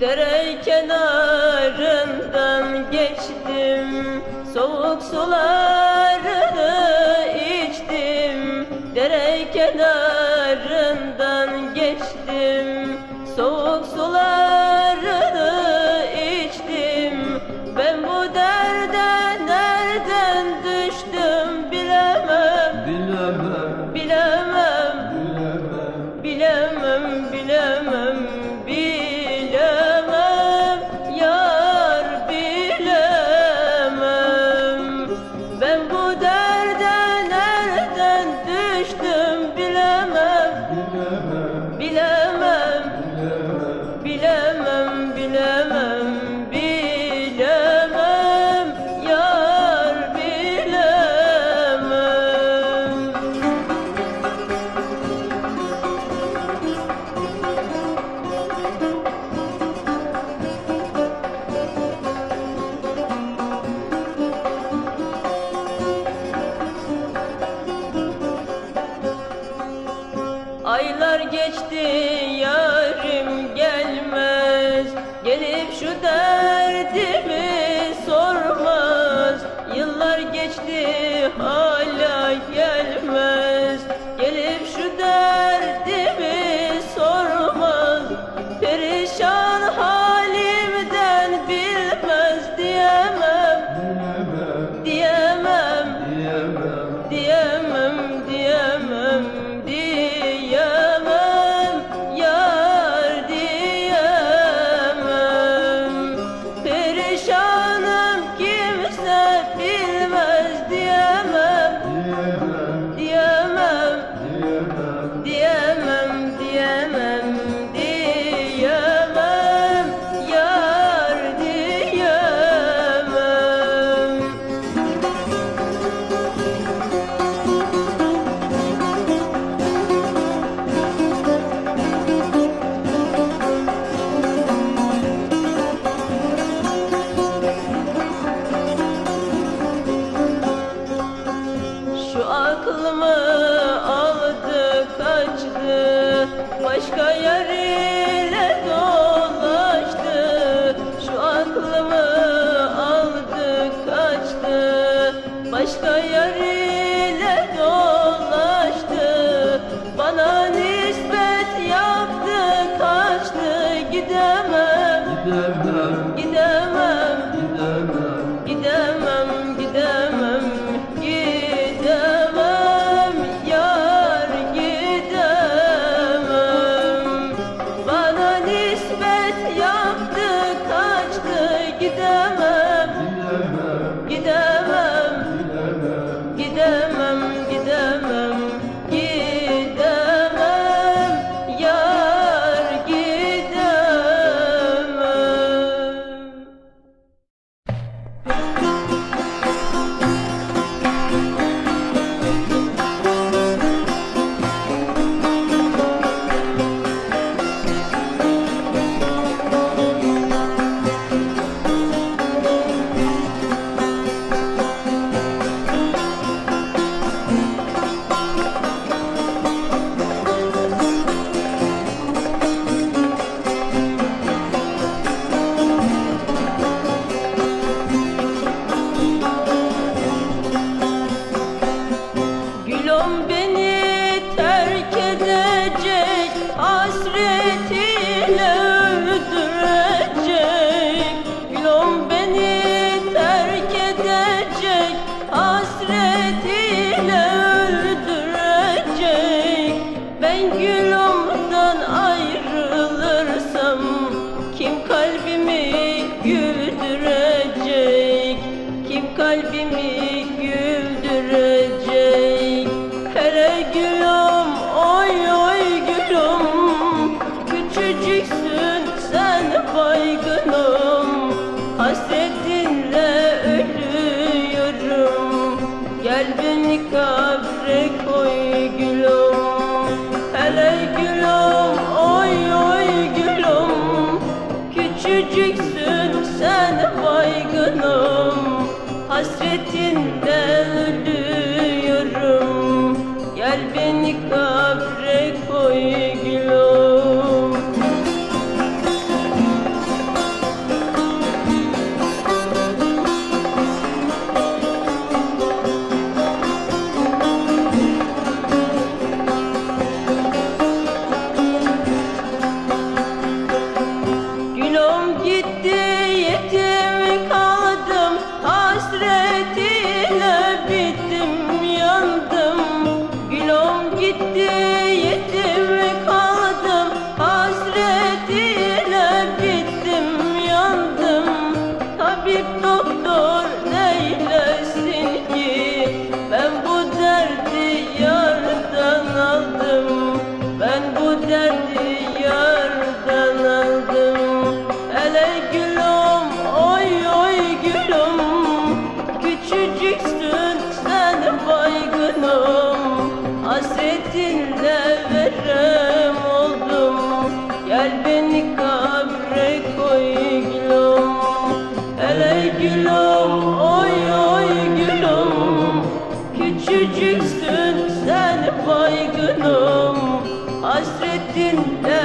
Dere kenarından geçtim Soğuk sularını içtim. Dere kenarından geçtim başka yere Kalbimi kabre koy gün gitti. Derdinde verem oldum. Gel beni kabre koy gülüm Hele gülüm oy oy gülüm. Küçücüksün sen baygınım. Hasretinde